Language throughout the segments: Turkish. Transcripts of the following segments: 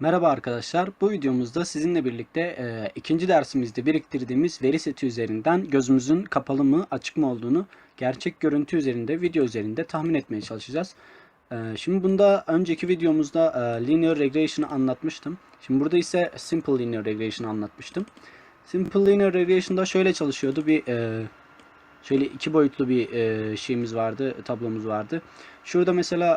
Merhaba arkadaşlar. Bu videomuzda sizinle birlikte e, ikinci dersimizde biriktirdiğimiz veri seti üzerinden gözümüzün kapalı mı açık mı olduğunu gerçek görüntü üzerinde video üzerinde tahmin etmeye çalışacağız. E, şimdi bunda önceki videomuzda e, linear regression'ı anlatmıştım. Şimdi burada ise simple linear regression'ı anlatmıştım. Simple linear regression'da şöyle çalışıyordu. Bir e, şöyle iki boyutlu bir e, şeyimiz vardı, tablomuz vardı. Şurada mesela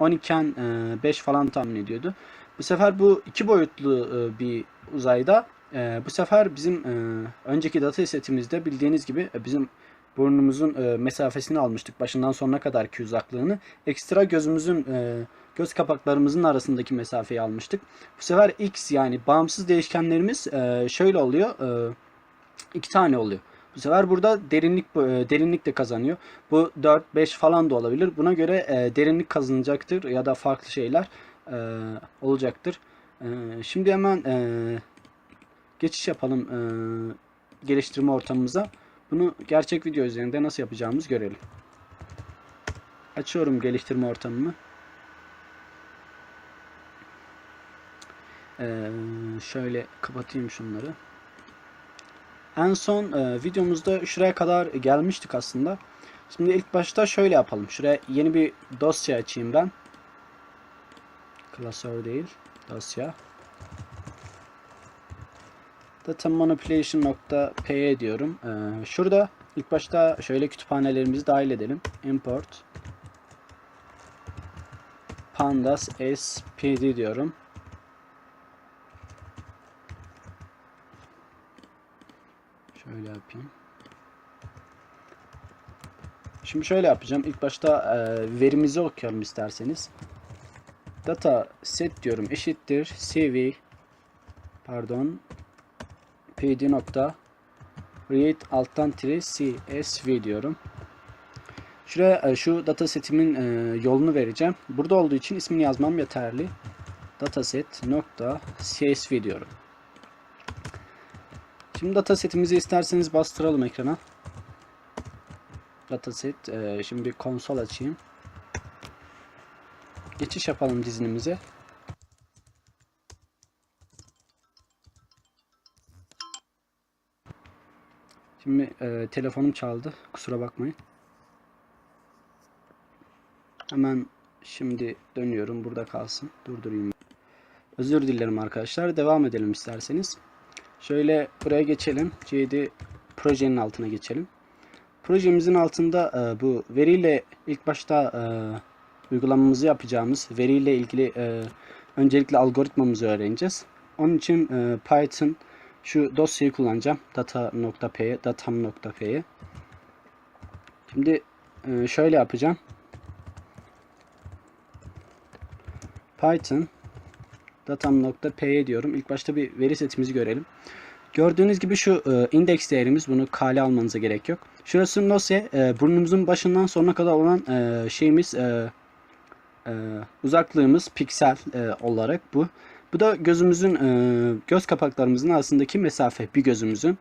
e, 10 iken e, 5 falan tahmin ediyordu. Bu sefer bu iki boyutlu e, bir uzayda e, bu sefer bizim e, önceki data setimizde bildiğiniz gibi bizim burnumuzun mesafesini almıştık başından sonuna kadarki uzaklığını. Ekstra gözümüzün göz kapaklarımızın arasındaki mesafeyi almıştık. Bu sefer x yani bağımsız değişkenlerimiz şöyle oluyor. İki tane oluyor. Bu sefer burada derinlik derinlik de kazanıyor. Bu 4 5 falan da olabilir. Buna göre derinlik kazanacaktır ya da farklı şeyler e, olacaktır. E, şimdi hemen e, geçiş yapalım e, geliştirme ortamımıza. Bunu gerçek video üzerinde nasıl yapacağımızı görelim. Açıyorum geliştirme ortamımı. E, şöyle kapatayım şunları. En son e, videomuzda şuraya kadar gelmiştik aslında. Şimdi ilk başta şöyle yapalım. Şuraya yeni bir dosya açayım ben. Klasör değil, dosya. Data manipulation.py diyorum. Ee, şurada ilk başta şöyle kütüphanelerimizi dahil edelim. Import pandas spd diyorum. Şöyle yapayım. Şimdi şöyle yapacağım. İlk başta e, verimizi okuyalım isterseniz. Data set diyorum eşittir cv pardon pd nokta read alttan tire csv diyorum. Şuraya e, şu data setimin e, yolunu vereceğim. Burada olduğu için ismini yazmam yeterli. Dataset nokta csv diyorum. Şimdi datasetimizi isterseniz bastıralım ekrana. Dataset. E, şimdi bir konsol açayım. Geçiş yapalım dizinimize. Şimdi e, telefonum çaldı. Kusura bakmayın. Hemen şimdi dönüyorum. Burada kalsın. Durdurayım. Özür dilerim arkadaşlar. Devam edelim isterseniz. Şöyle buraya geçelim. CD projenin altına geçelim. Projemizin altında e, bu veriyle ilk başta e, uygulamamızı yapacağımız veriyle ilgili e, öncelikle algoritmamızı öğreneceğiz. Onun için e, Python şu dosyayı kullanacağım. data.py, datam.py. Şimdi e, şöyle yapacağım. Python datam.py diyorum. İlk başta bir veri setimizi görelim. Gördüğünüz gibi şu e, indeks değerimiz bunu kale almanıza gerek yok. Şurası dosya e, burnumuzun başından sonuna kadar olan e, şeyimiz e, e, uzaklığımız piksel e, olarak bu. Bu da gözümüzün e, göz kapaklarımızın arasındaki mesafe bir gözümüzün.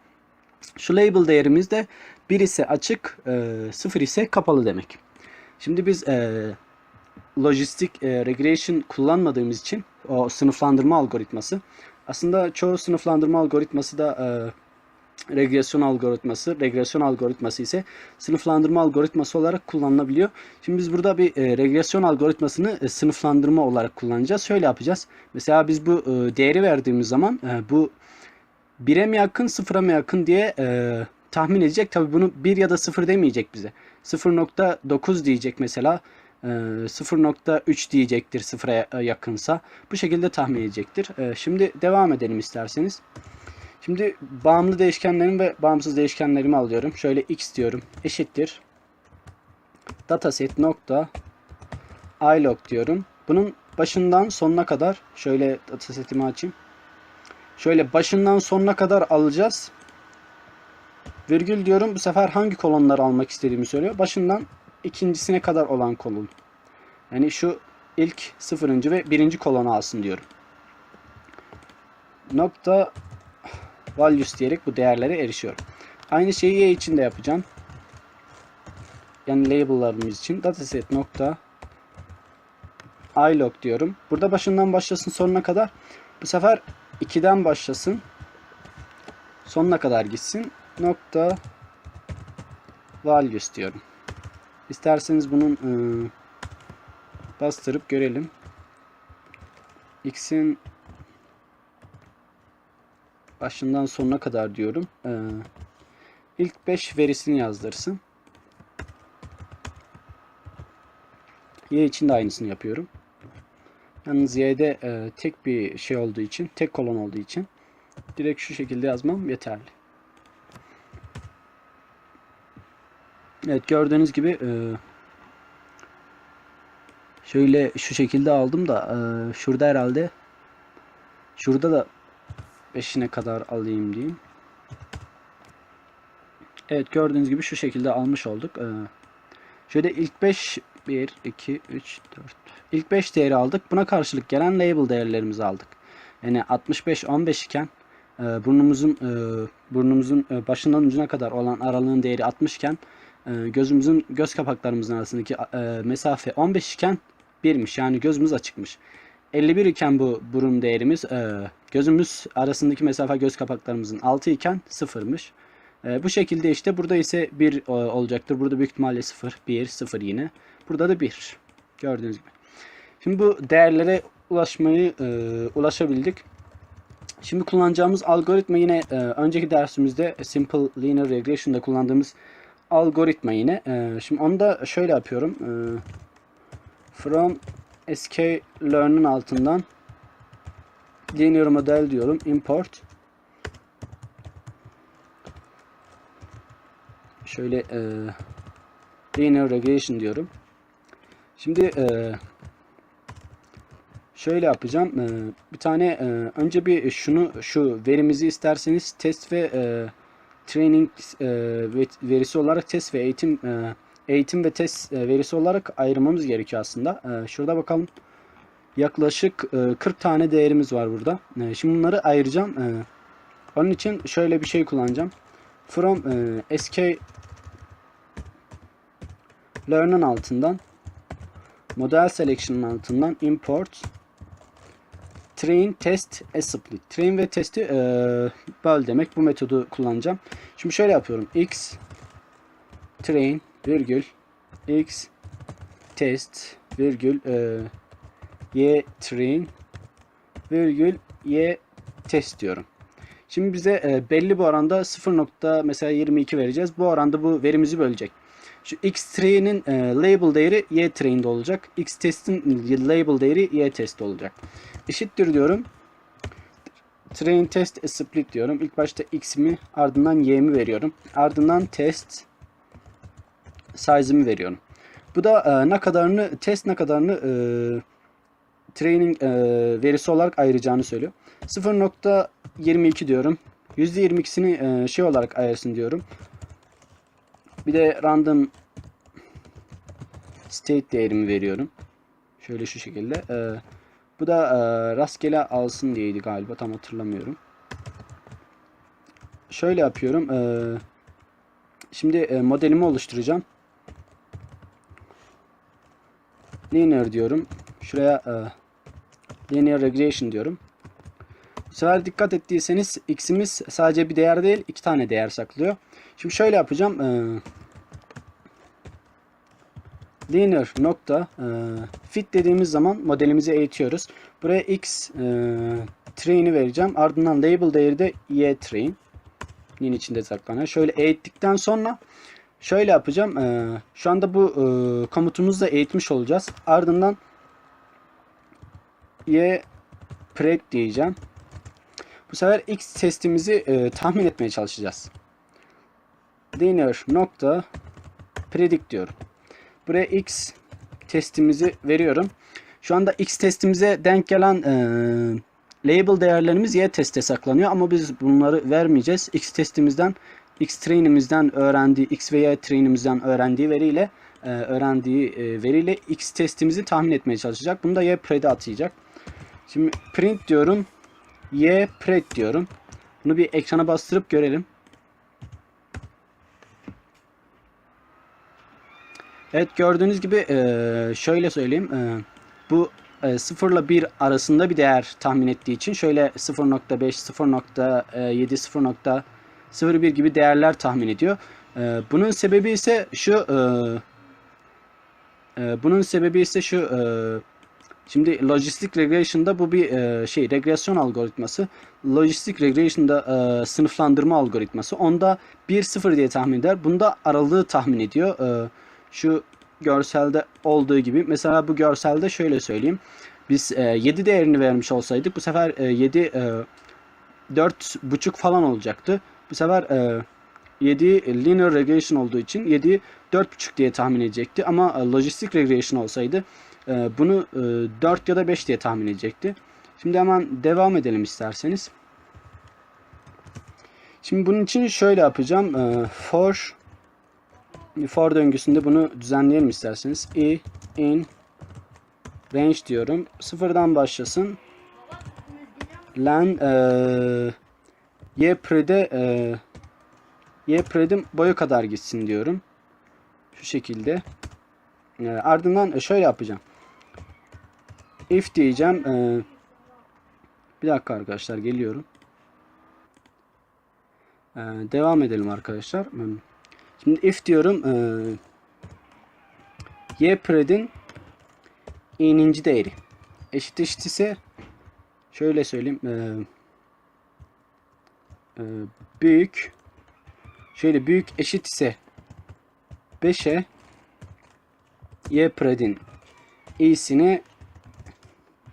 Şu label değerimiz de 1 ise açık, e, 0 ise kapalı demek. Şimdi biz e, lojistik e, regression kullanmadığımız için o sınıflandırma algoritması aslında çoğu sınıflandırma algoritması da e, regresyon algoritması. Regresyon algoritması ise sınıflandırma algoritması olarak kullanılabiliyor. Şimdi biz burada bir e, regresyon algoritmasını e, sınıflandırma olarak kullanacağız. Şöyle yapacağız. Mesela biz bu e, değeri verdiğimiz zaman e, bu 1'e mi yakın 0'a mı yakın diye e, tahmin edecek. Tabi bunu 1 ya da 0 demeyecek bize. 0.9 diyecek mesela. 0.3 diyecektir sıfıra yakınsa. Bu şekilde tahmin edecektir. E, Şimdi devam edelim isterseniz. Şimdi bağımlı değişkenlerimi ve bağımsız değişkenlerimi alıyorum. Şöyle x diyorum. Eşittir. Dataset nokta ilog diyorum. Bunun başından sonuna kadar şöyle datasetimi açayım. Şöyle başından sonuna kadar alacağız. Virgül diyorum. Bu sefer hangi kolonları almak istediğimi söylüyor. Başından ikincisine kadar olan kolon. Yani şu ilk sıfırıncı ve birinci kolonu alsın diyorum. Nokta values diyerek bu değerlere erişiyorum. Aynı şeyi y için de yapacağım. Yani label'larımız için dataset nokta ilog diyorum. Burada başından başlasın sonuna kadar. Bu sefer 2'den başlasın. Sonuna kadar gitsin. Nokta values diyorum. İsterseniz bunun ıı, bastırıp görelim. X'in başından sonuna kadar diyorum. Ee, ilk 5 verisini yazdırsın. Y için de aynısını yapıyorum. Yalnız Y'de e, tek bir şey olduğu için, tek kolon olduğu için direkt şu şekilde yazmam yeterli. Evet gördüğünüz gibi e, şöyle şu şekilde aldım da e, şurada herhalde şurada da 5'ine kadar alayım diyeyim. Evet gördüğünüz gibi şu şekilde almış olduk. Ee, şöyle ilk 5 1 2 3 4 ilk 5 değeri aldık. Buna karşılık gelen label değerlerimizi aldık. Yani 65 15 iken e, burnumuzun e, burnumuzun e, başından ucuna kadar olan aralığın değeri 60 iken gözümüzün göz kapaklarımızın arasındaki mesafe 15 iken 1'miş. Yani gözümüz açıkmış. 51 iken bu burun değerimiz e, gözümüz arasındaki mesafe göz kapaklarımızın 6 iken 0'mış. E, bu şekilde işte burada ise 1 e, olacaktır. Burada büyük ihtimalle 0, 1, 0 yine. Burada da 1. Gördüğünüz gibi. Şimdi bu değerlere ulaşmayı ulaşabildik. Şimdi kullanacağımız algoritma yine önceki dersimizde Simple Linear Regression'da kullandığımız algoritma yine. Şimdi onu da şöyle yapıyorum. From sklearn'ın altından linear model diyorum. Import. Şöyle e, linear regression diyorum. Şimdi e, şöyle yapacağım. E, bir tane e, önce bir şunu şu verimizi isterseniz test ve e, training e, verisi olarak test ve eğitim e, eğitim ve test e, verisi olarak ayırmamız gerekiyor aslında. E, şurada bakalım. Yaklaşık 40 e, tane değerimiz var burada. Şimdi bunları ayıracağım. Onun için şöyle bir şey kullanacağım. From sk learn'ın altından model selection'ın altından import train test split. Train ve testi e, böl demek. Bu metodu kullanacağım. Şimdi şöyle yapıyorum. x train virgül x test virgül e, y train virgül y test diyorum. Şimdi bize e, belli bu oranda 0. Nokta mesela 22 vereceğiz. Bu oranda bu verimizi bölecek. Şu x train'in e, label değeri y train'de olacak. x test'in label değeri y test olacak. Eşittir diyorum. Train test split diyorum. İlk başta x'imi ardından y'mi veriyorum. Ardından test size'ımı veriyorum. Bu da e, ne kadarını test ne kadarını e, training e, verisi olarak ayıracağını söylüyor. 0.22 diyorum. %22'sini e, şey olarak ayırsın diyorum. Bir de random state değerimi veriyorum. Şöyle şu şekilde. E, bu da e, rastgele alsın diyeydi galiba. Tam hatırlamıyorum. Şöyle yapıyorum. E, şimdi e, modelimi oluşturacağım. Linear diyorum. Şuraya e, linear regression diyorum. Bu sefer dikkat ettiyseniz x'imiz sadece bir değer değil iki tane değer saklıyor. Şimdi şöyle yapacağım. E, linear nokta e, fit dediğimiz zaman modelimizi eğitiyoruz. Buraya x e, train'i vereceğim. Ardından label değeri de y train. Nin içinde saklanıyor. Şöyle eğittikten sonra Şöyle yapacağım. Ee, şu anda bu e, komutumuzu da eğitmiş olacağız. Ardından y predict diyeceğim. Bu sefer x testimizi e, tahmin etmeye çalışacağız. Linear nokta predict diyorum. Buraya x testimizi veriyorum. Şu anda x testimize denk gelen e, label değerlerimiz y teste saklanıyor ama biz bunları vermeyeceğiz. x testimizden X train'imizden öğrendiği, X ve Y train'imizden öğrendiği veriyle e, öğrendiği e, veriyle X testimizi tahmin etmeye çalışacak. Bunu da Y pred'e atayacak. Şimdi print diyorum. Y pred diyorum. Bunu bir ekrana bastırıp görelim. Evet gördüğünüz gibi e, şöyle söyleyeyim. E, bu e, 0 ile 1 arasında bir değer tahmin ettiği için şöyle 0.5, 0.7, 0.01 gibi değerler tahmin ediyor. E, bunun sebebi ise şu e, e, bunun sebebi ise şu e, Şimdi Logistic Regression'da bu bir şey regresyon algoritması. Logistic Regression'da sınıflandırma algoritması. Onda 1-0 diye tahmin eder. Bunda aralığı tahmin ediyor. Şu görselde olduğu gibi. Mesela bu görselde şöyle söyleyeyim. Biz e, 7 değerini vermiş olsaydık bu sefer e, 7 e, 4.5 falan olacaktı. Bu sefer e, 7 linear regression olduğu için 7'yi 4.5 diye tahmin edecekti. Ama e, logistic regression olsaydı e, bunu e, 4 ya da 5 diye tahmin edecekti. Şimdi hemen devam edelim isterseniz. Şimdi bunun için şöyle yapacağım. E, for for döngüsünde bunu düzenleyelim isterseniz. i in range diyorum. Sıfırdan başlasın. Len e, y prede e, y predim boyu kadar gitsin diyorum. Şu şekilde. E, ardından şöyle yapacağım. If diyeceğim. E, bir dakika arkadaşlar geliyorum. E, devam edelim arkadaşlar. Şimdi if diyorum. E, y predin i'ninci değeri. Eşit eşit ise şöyle söyleyeyim. E, e, büyük şöyle büyük eşit ise 5'e y predin i'sini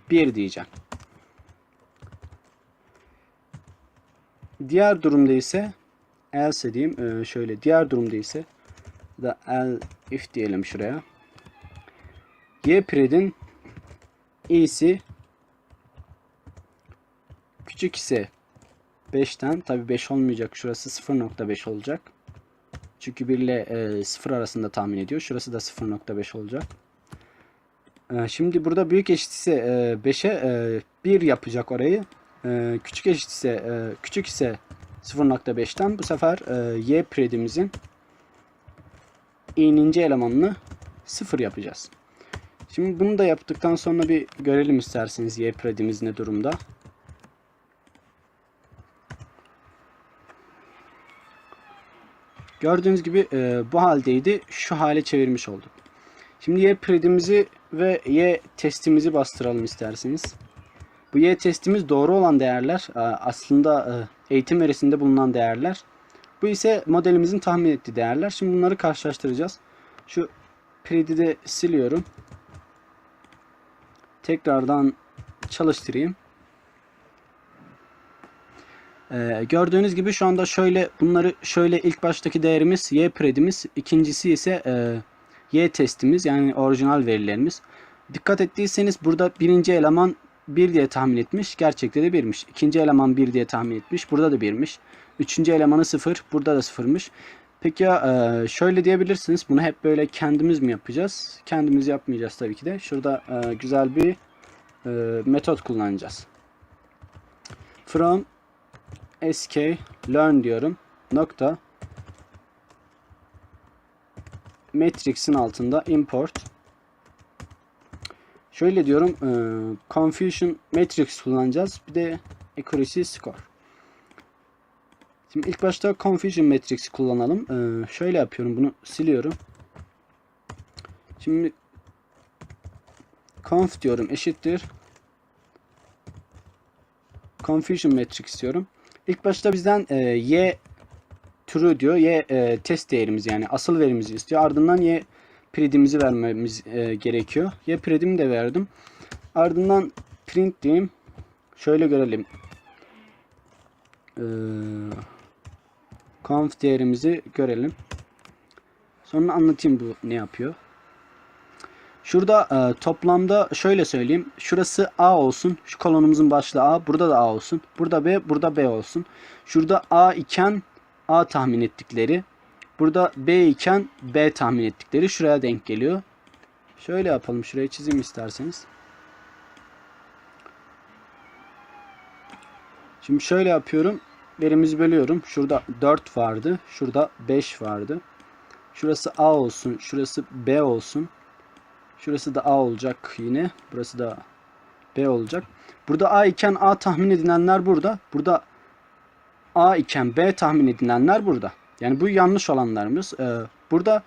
1 diyeceğim. Diğer durumda ise else diyeyim. Ee, şöyle diğer durumda ise da el if diyelim şuraya. Y predin i'si küçük ise 5'ten tabi 5 olmayacak. Şurası 0.5 olacak. Çünkü 1 ile e, 0 arasında tahmin ediyor. Şurası da 0.5 olacak. E, şimdi burada büyük eşit ise e, 5'e e, 1 yapacak orayı. E, küçük eşit ise e, küçük ise 0.5'ten bu sefer e, y predimizin i'ninci elemanını 0 yapacağız. Şimdi bunu da yaptıktan sonra bir görelim isterseniz y predimiz ne durumda. Gördüğünüz gibi e, bu haldeydi. Şu hale çevirmiş olduk. Şimdi y predimizi ve y testimizi bastıralım isterseniz. Bu y testimiz doğru olan değerler. E, aslında e, eğitim verisinde bulunan değerler. Bu ise modelimizin tahmin ettiği değerler. Şimdi bunları karşılaştıracağız. Şu pred'i de siliyorum. Tekrardan çalıştırayım. Ee, gördüğünüz gibi şu anda şöyle bunları şöyle ilk baştaki değerimiz y predimiz, ikincisi ise e, y testimiz yani orijinal verilerimiz. Dikkat ettiyseniz burada birinci eleman 1 diye tahmin etmiş. Gerçekte de 1'miş. İkinci eleman 1 diye tahmin etmiş. Burada da 1'miş. Üçüncü elemanı 0. Burada da 0'mış. Peki ya e, şöyle diyebilirsiniz. Bunu hep böyle kendimiz mi yapacağız? Kendimiz yapmayacağız tabii ki de. Şurada e, güzel bir e, metot kullanacağız. From sk learn diyorum. Nokta matrix'in altında import şöyle diyorum e, confusion matrix kullanacağız. Bir de accuracy score. Şimdi ilk başta confusion matrix kullanalım. E, şöyle yapıyorum. Bunu siliyorum. Şimdi conf diyorum eşittir confusion matrix diyorum. İlk başta bizden e, y true diyor. Y e, test değerimiz yani asıl verimizi istiyor. Ardından y predimizi vermemiz e, gerekiyor. Y predimi de verdim. Ardından print diyeyim. Şöyle görelim. E, conf değerimizi görelim. Sonra anlatayım bu ne yapıyor. Şurada e, toplamda şöyle söyleyeyim. Şurası A olsun. Şu kolonumuzun başlığı A. Burada da A olsun. Burada B. Burada B olsun. Şurada A iken A tahmin ettikleri. Burada B iken B tahmin ettikleri şuraya denk geliyor. Şöyle yapalım. Şurayı çizeyim isterseniz. Şimdi şöyle yapıyorum. Verimizi bölüyorum. Şurada 4 vardı. Şurada 5 vardı. Şurası A olsun. Şurası B olsun. Şurası da A olacak yine. Burası da B olacak. Burada A iken A tahmin edilenler burada. Burada A iken B tahmin edilenler burada. Yani bu yanlış olanlarımız. Ee, burada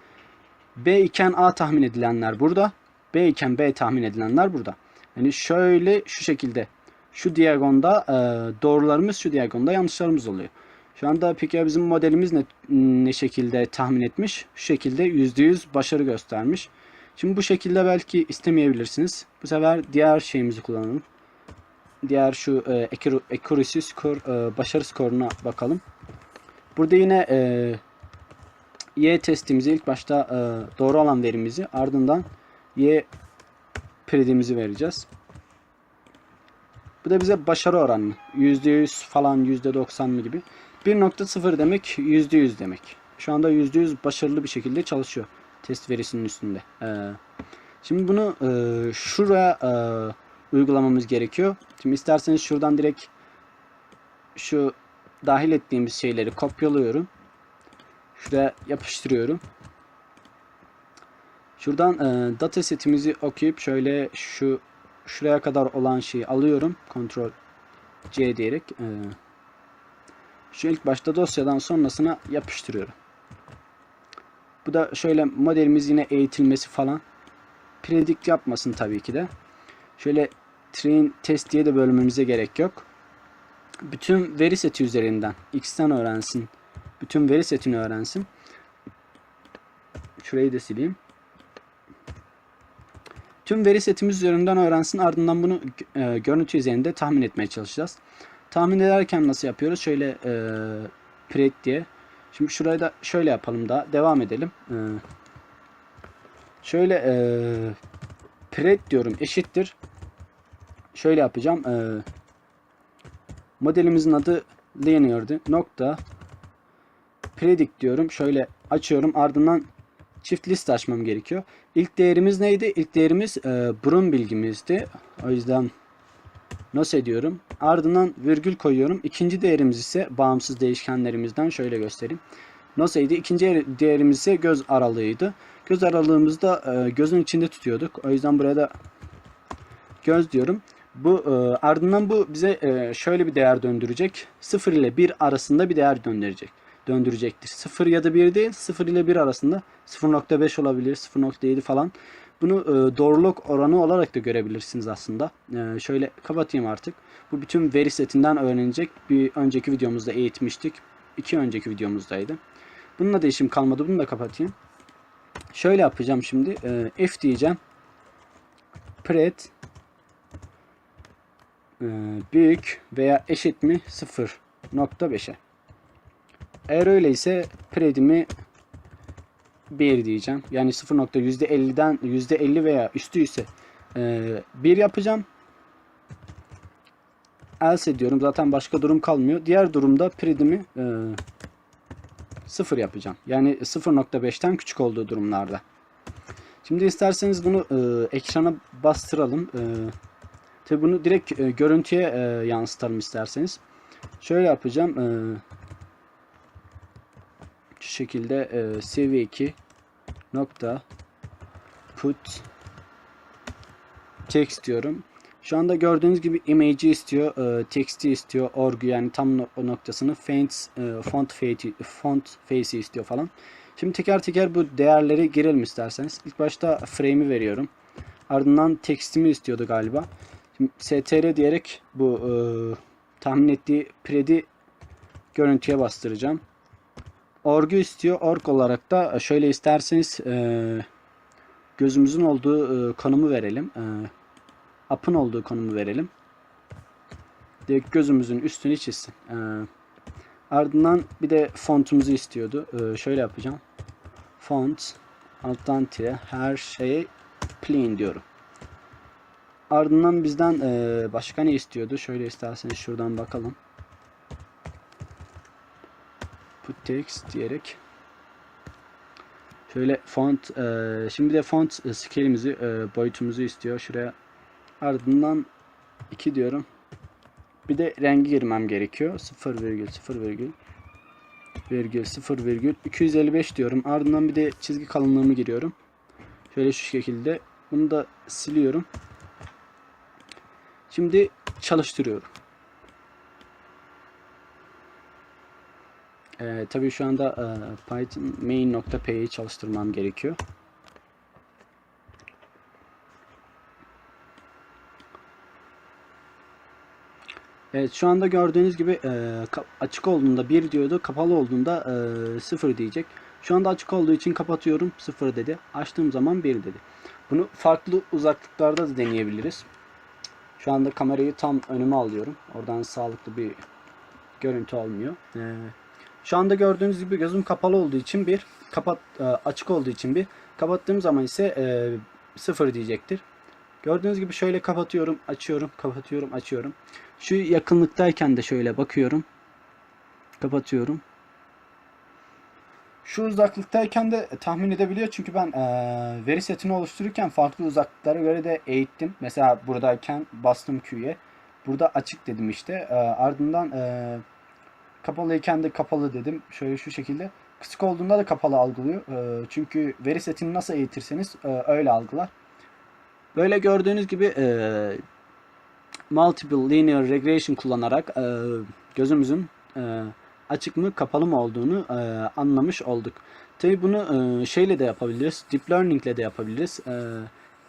B iken A tahmin edilenler burada. B iken B tahmin edilenler burada. Yani şöyle şu şekilde şu diagonda e, doğrularımız şu diagonda yanlışlarımız oluyor. Şu anda peki bizim modelimiz ne, ne şekilde tahmin etmiş? Şu şekilde %100 başarı göstermiş. Şimdi bu şekilde belki istemeyebilirsiniz. Bu sefer diğer şeyimizi kullanalım. Diğer şu e, accuracy- score, e, başarı skoruna bakalım. Burada yine e, Y testimizi ilk başta e, doğru olan verimizi ardından Y predimizi vereceğiz. Bu da bize başarı oranı. %100 falan %90 mı gibi. 1.0 demek %100 demek. Şu anda %100 başarılı bir şekilde çalışıyor. Test verisinin üstünde. Ee, şimdi bunu e, şuraya e, uygulamamız gerekiyor. Şimdi isterseniz şuradan direkt şu dahil ettiğimiz şeyleri kopyalıyorum. Şuraya yapıştırıyorum. Şuradan e, data setimizi okuyup şöyle şu şuraya kadar olan şeyi alıyorum. Ctrl C diyerek e, şu ilk başta dosyadan sonrasına yapıştırıyorum. Bu da şöyle modelimiz yine eğitilmesi falan. Predict yapmasın tabii ki de. Şöyle train test diye de bölmemize gerek yok. Bütün veri seti üzerinden x'ten öğrensin. Bütün veri setini öğrensin. Şurayı da sileyim. Tüm veri setimiz üzerinden öğrensin. Ardından bunu e, görüntü üzerinde tahmin etmeye çalışacağız. Tahmin ederken nasıl yapıyoruz? Şöyle e, predict diye. Şimdi şurayı da şöyle yapalım da devam edelim. E, şöyle e, predict diyorum eşittir. Şöyle yapacağım. E, modelimizin adı linear'dı. Nokta predict diyorum. Şöyle açıyorum. Ardından çift list açmam gerekiyor. İlk değerimiz neydi? İlk değerimiz e, burun bilgimizdi. O yüzden nasıl ediyorum? Ardından virgül koyuyorum. İkinci değerimiz ise bağımsız değişkenlerimizden şöyle göstereyim. Nasıldı? İkinci değerimiz ise göz aralığıydı. Göz aralığımızda e, gözün içinde tutuyorduk. O yüzden buraya da göz diyorum. Bu e, ardından bu bize e, şöyle bir değer döndürecek. 0 ile 1 arasında bir değer döndürecek döndürecektir. 0 ya da 1 değil 0 ile 1 arasında 0.5 olabilir 0.7 falan. Bunu e, doğruluk oranı olarak da görebilirsiniz aslında. E, şöyle kapatayım artık. Bu bütün veri setinden öğrenecek. Bir önceki videomuzda eğitmiştik. İki önceki videomuzdaydı. Bununla da işim kalmadı. Bunu da kapatayım. Şöyle yapacağım şimdi. E, if diyeceğim. Pret e, büyük veya eşit mi 0.5'e. Eğer öyleyse predimi 1 diyeceğim. Yani 0.%50'den %50 veya üstü ise e, 1 yapacağım. Else diyorum. Zaten başka durum kalmıyor. Diğer durumda predimi e, 0 yapacağım. Yani 0.5'ten küçük olduğu durumlarda. Şimdi isterseniz bunu e, ekrana bastıralım. E, tabi bunu direkt e, görüntüye e, yansıtalım isterseniz. Şöyle yapacağım. E, şu şekilde e, seviye 2 nokta put text diyorum. Şu anda gördüğünüz gibi image'i istiyor, e, text'i istiyor, orgu yani tam no noktasını, font, e, font, face, font face'i istiyor falan. Şimdi teker teker bu değerleri girelim isterseniz. İlk başta frame'i veriyorum. Ardından text'imi istiyordu galiba. Şimdi str diyerek bu e, tahmin ettiği predi görüntüye bastıracağım. Orgu istiyor. Org olarak da şöyle isterseniz e, gözümüzün olduğu e, konumu verelim. E, up'ın olduğu konumu verelim. Direkt gözümüzün üstünü çizsin. E, ardından bir de fontumuzu istiyordu. E, şöyle yapacağım. Font alttan tire her şeye plain diyorum. Ardından bizden e, başka ne istiyordu? Şöyle isterseniz şuradan bakalım. Text diyerek şöyle font e, şimdi de font e, scale'imizi e, boyutumuzu istiyor. Şuraya ardından 2 diyorum. Bir de rengi girmem gerekiyor. 0 virgül 0 virgül virgül 0 virgül 255 diyorum. Ardından bir de çizgi kalınlığımı giriyorum. Şöyle şu şekilde Bunu da siliyorum. Şimdi çalıştırıyorum. Ee, tabii şu anda e, Python main.py'yi çalıştırmam gerekiyor. Evet şu anda gördüğünüz gibi e, açık olduğunda 1 diyordu, kapalı olduğunda e, 0 diyecek. Şu anda açık olduğu için kapatıyorum 0 dedi. Açtığım zaman 1 dedi. Bunu farklı uzaklıklarda da deneyebiliriz. Şu anda kamerayı tam önüme alıyorum. Oradan sağlıklı bir görüntü olmuyor. Ee, şu anda gördüğünüz gibi gözüm kapalı olduğu için bir, kapat e, açık olduğu için bir, kapattığım zaman ise e, sıfır diyecektir. Gördüğünüz gibi şöyle kapatıyorum, açıyorum, kapatıyorum, açıyorum. Şu yakınlıktayken de şöyle bakıyorum. Kapatıyorum. Şu uzaklıktayken de tahmin edebiliyor çünkü ben eee, veri setini oluştururken farklı uzaklıklara göre de eğittim. Mesela buradayken bastım Q'ye. Burada açık dedim işte. Eee, ardından eee kapalıyken de kapalı dedim. Şöyle şu şekilde. Kısık olduğunda da kapalı algılıyor. Eee, çünkü veri setini nasıl eğitirseniz eee, öyle algılar. Böyle gördüğünüz gibi eee multiple linear regression kullanarak e, gözümüzün e, açık mı kapalı mı olduğunu e, anlamış olduk. Tabi bunu e, şeyle de yapabiliriz. Deep learning ile de yapabiliriz. E,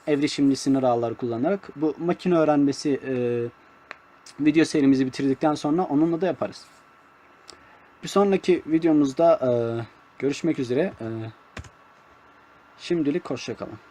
evrişimli sınır ağları kullanarak. Bu makine öğrenmesi e, video serimizi bitirdikten sonra onunla da yaparız. Bir sonraki videomuzda e, görüşmek üzere. E, şimdilik hoşçakalın.